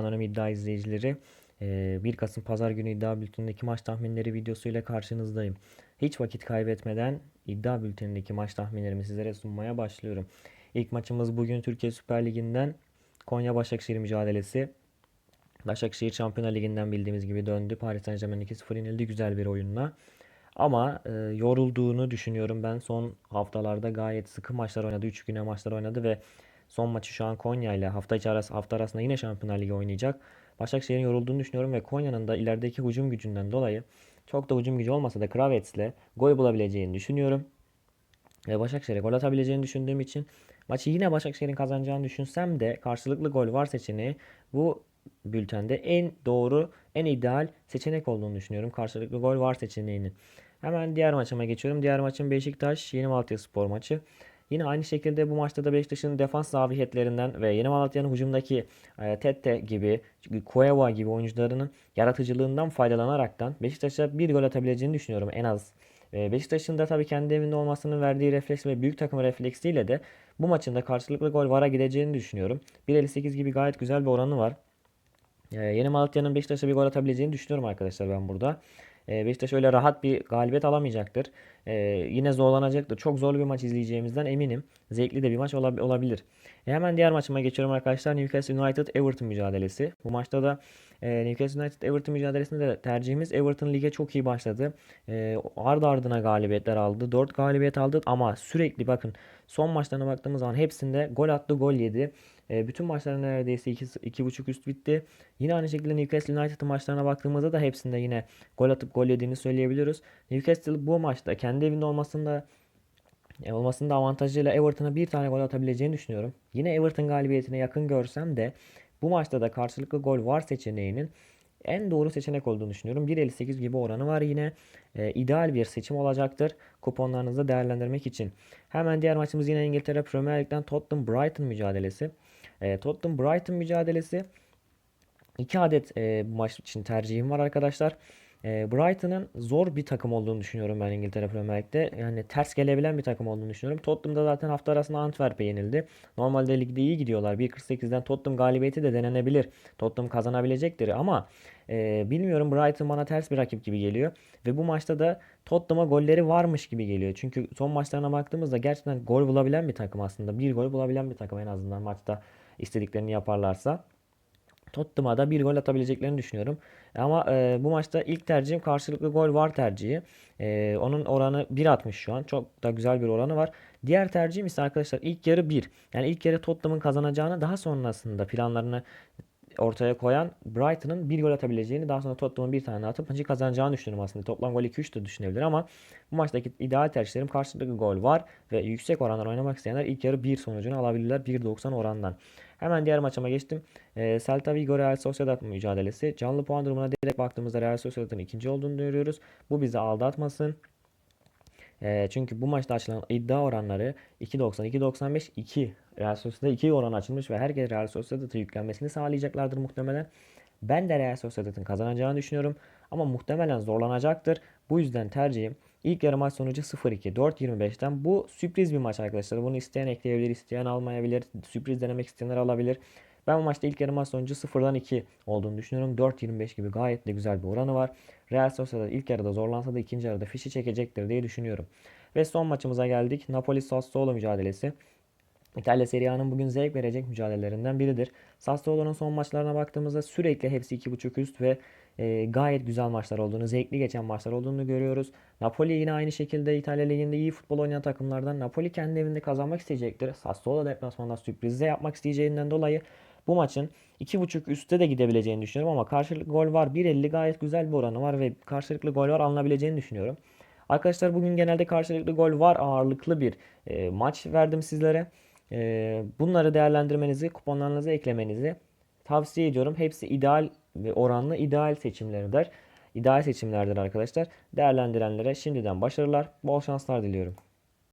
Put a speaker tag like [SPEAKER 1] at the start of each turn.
[SPEAKER 1] Anonim iddia izleyicileri. Ee, 1 Kasım Pazar günü iddia bültenindeki maç tahminleri videosuyla karşınızdayım. Hiç vakit kaybetmeden iddia bültenindeki maç tahminlerimi sizlere sunmaya başlıyorum. İlk maçımız bugün Türkiye Süper Ligi'nden Konya Başakşehir mücadelesi. Başakşehir Şampiyonlar Ligi'nden bildiğimiz gibi döndü. Paris Saint-Germain 2-0 yenildi güzel bir oyunla. Ama e, yorulduğunu düşünüyorum ben. Son haftalarda gayet sıkı maçlar oynadı. 3 güne maçlar oynadı ve son maçı şu an Konya ile hafta içi arası hafta arasında yine Şampiyonlar Ligi oynayacak. Başakşehir'in yorulduğunu düşünüyorum ve Konya'nın da ilerideki hücum gücünden dolayı çok da hücum gücü olmasa da Kravets'le gol bulabileceğini düşünüyorum. Ve Başakşehir'e gol atabileceğini düşündüğüm için maçı yine Başakşehir'in kazanacağını düşünsem de karşılıklı gol var seçeneği bu bültende en doğru, en ideal seçenek olduğunu düşünüyorum. Karşılıklı gol var seçeneğinin. Hemen diğer maçıma geçiyorum. Diğer maçım Beşiktaş Yeni Malatya Spor maçı. Yine aynı şekilde bu maçta da Beşiktaş'ın defans zaviyetlerinden ve Yeni Malatya'nın hücumdaki e, Tette gibi, Cueva gibi oyuncularının yaratıcılığından faydalanaraktan Beşiktaş'a bir gol atabileceğini düşünüyorum en az. E, Beşiktaş'ın da tabii kendi evinde olmasının verdiği refleks ve büyük takım refleksiyle de bu maçın da karşılıklı gol vara gideceğini düşünüyorum. 1.58 gibi gayet güzel bir oranı var. E, Yeni Malatya'nın Beşiktaş'a bir gol atabileceğini düşünüyorum arkadaşlar ben burada. E, Beşiktaş öyle rahat bir galibiyet alamayacaktır. E, yine zorlanacaktır. Çok zorlu bir maç izleyeceğimizden eminim. Zevkli de bir maç olab- olabilir. E, hemen diğer maçıma geçiyorum arkadaşlar. Newcastle United Everton mücadelesi. Bu maçta da e, Newcastle United Everton mücadelesinde de tercihimiz Everton lige çok iyi başladı. E, ardı ardına galibiyetler aldı. 4 galibiyet aldı ama sürekli bakın son maçlarına baktığımız zaman hepsinde gol attı, gol yedi. E, bütün maçların neredeyse 2.5 üst bitti. Yine aynı şekilde Newcastle United maçlarına baktığımızda da hepsinde yine gol atıp gol yediğini söyleyebiliyoruz. Newcastle bu maçta kendi evinde olmasında e, olmasında avantajıyla Everton'a bir tane gol atabileceğini düşünüyorum. Yine Everton galibiyetine yakın görsem de bu maçta da karşılıklı gol var seçeneğinin en doğru seçenek olduğunu düşünüyorum. 1.58 gibi oranı var yine. E, ideal bir seçim olacaktır kuponlarınızı değerlendirmek için. Hemen diğer maçımız yine İngiltere Premier Lig'den Tottenham Brighton mücadelesi. E, Tottenham Brighton mücadelesi 2 adet e, bu maç için tercihim var arkadaşlar. E, Brighton'ın zor bir takım olduğunu düşünüyorum ben İngiltere Premier Lig'de. Yani ters gelebilen bir takım olduğunu düşünüyorum. Tottenham'da zaten hafta arasında Antwerp'e yenildi. Normalde ligde iyi gidiyorlar. 1.48'den Tottenham galibiyeti de denenebilir. Tottenham kazanabilecektir ama e, bilmiyorum Brighton bana ters bir rakip gibi geliyor. Ve bu maçta da Tottenham'a golleri varmış gibi geliyor. Çünkü son maçlarına baktığımızda gerçekten gol bulabilen bir takım aslında. Bir gol bulabilen bir takım en azından maçta istediklerini yaparlarsa. Tottenham'a da bir gol atabileceklerini düşünüyorum. Ama e, bu maçta ilk tercihim karşılıklı gol var tercihi. E, onun oranı 1.60 şu an. Çok da güzel bir oranı var. Diğer tercihim ise arkadaşlar ilk yarı 1. Yani ilk yarı Tottenham'ın kazanacağını daha sonrasında planlarını ortaya koyan Brighton'ın bir gol atabileceğini daha sonra Tottenham'ın bir tane atıp maçı kazanacağını düşünüyorum aslında. Toplam gol 2-3 de düşünebilir ama bu maçtaki ideal tercihlerim karşılıklı gol var ve yüksek oranlar oynamak isteyenler ilk yarı 1 sonucunu alabilirler 1.90 orandan. Hemen diğer maçıma geçtim. E, Celta Vigo Real Sociedad mücadelesi. Canlı puan durumuna direkt baktığımızda Real Sociedad'ın ikinci olduğunu görüyoruz. Bu bizi aldatmasın. E, çünkü bu maçta açılan iddia oranları 2.90, 2.95, 2. Real Sociedad 2 oran açılmış ve herkes Real Sociedad'ı yüklenmesini sağlayacaklardır muhtemelen. Ben de Real Sociedad'ın kazanacağını düşünüyorum ama muhtemelen zorlanacaktır. Bu yüzden tercihim ilk yarı maç sonucu 0-2 4.25'ten. Bu sürpriz bir maç arkadaşlar. Bunu isteyen ekleyebilir, isteyen almayabilir. Sürpriz denemek isteyenler alabilir. Ben bu maçta ilk yarı maç sonucu 0'dan 2 olduğunu düşünüyorum. 4.25 gibi gayet de güzel bir oranı var. Real Sociedad ilk yarıda zorlansa da ikinci yarıda fişi çekecektir diye düşünüyorum. Ve son maçımıza geldik. Napoli Sassuolo mücadelesi. İtalya Serie A'nın bugün zevk verecek mücadelelerinden biridir. Sassuolo'nun son maçlarına baktığımızda sürekli hepsi 2.5 üst ve e, gayet güzel maçlar olduğunu, zevkli geçen maçlar olduğunu görüyoruz. Napoli yine aynı şekilde İtalya Ligi'nde iyi futbol oynayan takımlardan. Napoli kendi evinde kazanmak isteyecektir. Sassuolo deplasmanda sürpriz de yapmak isteyeceğinden dolayı bu maçın 2.5 üstte de gidebileceğini düşünüyorum ama karşılıklı gol var. 1.50 gayet güzel bir oranı var ve karşılıklı gol var alınabileceğini düşünüyorum. Arkadaşlar bugün genelde karşılıklı gol var ağırlıklı bir e, maç verdim sizlere. E, bunları değerlendirmenizi, kuponlarınızı eklemenizi tavsiye ediyorum. Hepsi ideal ve oranlı ideal seçimlerdir. İdeal seçimlerdir arkadaşlar. Değerlendirenlere şimdiden başarılar, bol şanslar diliyorum.